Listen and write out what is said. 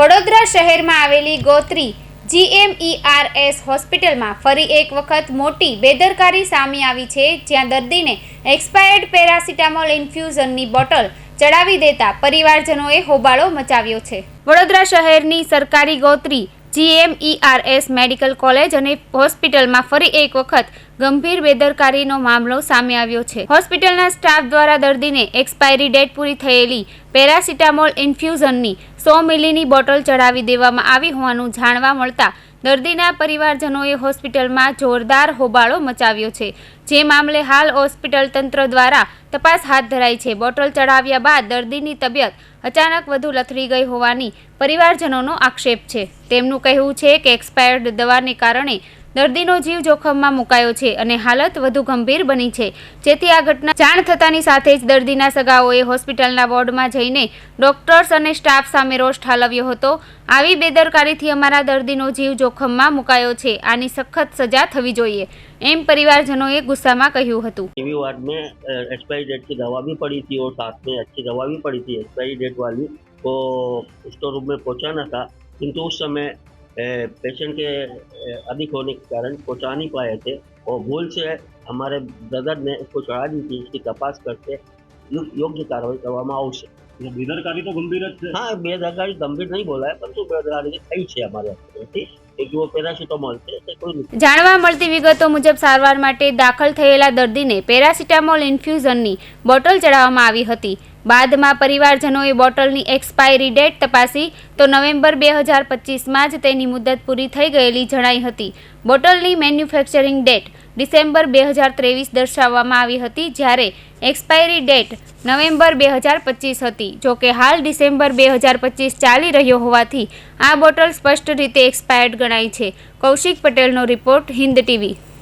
વડોદરા શહેરમાં આવેલી ગોત્રી જીએમઈઆરએસ હોસ્પિટલમાં ફરી એક વખત મોટી બેદરકારી સામે આવી છે, જ્યાં દર્દીને એક્સપાયર્ડ પેરાસિટામોલ ઇન્ફ્યુઝનની બોટલ ચડાવી દેતા પરિવારજનોએ હોબાળો મચાવ્યો છે. વડોદરા શહેરની સરકારી ગોત્રી જીએમઈઆરએસ મેડિકલ કોલેજ અને હોસ્પિટલમાં ફરી એક વખત ગંભીર બેદરકારીનો મામલો સામે આવ્યો છે. હોસ્પિટલના સ્ટાફ દ્વારા દર્દીને એક્સપાયરી ડેટ પૂરી થયેલી પેરાસિટામોલ ઇન્ફ્યુઝનની સો મિલીની બોટલ ચડાવી દેવામાં આવી હોવાનું જાણવા મળતા દર્દીના પરિવારજનોએ હોસ્પિટલમાં જોરદાર હોબાળો મચાવ્યો છે. જે મામલે હાલ હોસ્પિટલ તંત્ર દ્વારા તપાસ હાથ ધરાઈ છે. બોટલ ચડાવ્યા બાદ દર્દીની તબિયત અચાનક વધુ લથડી ગઈ હોવાની પરિવારજનોનો આક્ષેપ છે. તેમનું કહેવું છે કે એક્સપાયર્ડ દવાને કારણે દર્દીનો જીવ જોખમમાં મુકાયો છે અને હાલત વધુ ગંભીર બની છે જેથી આ ઘટના જાણ થતાની સાથે જ દર્દીના સગાઓએ હોસ્પિટલના વોર્ડમાં જઈને ડોક્ટર્સ અને સ્ટાફ સામે રોષ ઠાલવ્યો હતો આવી બેદરકારીથી અમારા દર્દીનો જીવ જોખમમાં મુકાયો છે આની સખત સજા થવી જોઈએ એમ પરિવારજનોએ ગુસ્સામાં કહ્યું હતું टीवी वार्ड में एक्सपायरी डेट की दवा भी पड़ी थी और साथ में अच्छी दवा भी पड़ी थी एक्सपायरी डेट वाली को स्टोर रूम में पहुंचाना था किंतु उस समय पेशेंट के अ, अधिक होने के कारण पहुंचा नहीं पाए थे और भूल से हमारे ब्रदर ने उसको चढ़ा दी थी इसकी तपास करके यो- योग्य कार्रवाई કરવામાં આવશે એટલે બેદરકારી તો ગંભીર જ છે હા બેદરકારી ગંભીર નહીં બોલાય પરંતુ બેદરકારી થઈ છે અમારે હોસ્પિટલથી એક જો પેરાસિટામોલ છે તે કોઈ નથી જાણવા મળતી વિગતો મુજબ સારવાર માટે દાખલ થયેલા દર્દીને પેરાસિટામોલ ઇન્ફ્યુઝનની બોટલ ચડાવવામાં આવી હતી બાદમાં પરિવારજનોએ બોટલની એક્સપાયરી ડેટ તપાસી તો નવેમ્બર બે હજાર પચીસમાં જ તેની મુદત પૂરી થઈ ગયેલી જણાઈ હતી. બોટલની મેન્યુફેક્ચરિંગ ડેટ ડિસેમ્બર બે હજાર ત્રેવીસ દર્શાવવામાં આવી હતી, જ્યારે એક્સપાયરી ડેટ નવેમ્બર બે હજાર પચીસ હતી. જોકે હાલ ડિસેમ્બર બે હજાર પચીસ ચાલી રહ્યો હોવાથી આ બોટલ સ્પષ્ટ રીતે એક્સપાયર્ડ ગણાય છે. કૌશિક પટેલનો રિપોર્ટ હિન્દ ટીવી.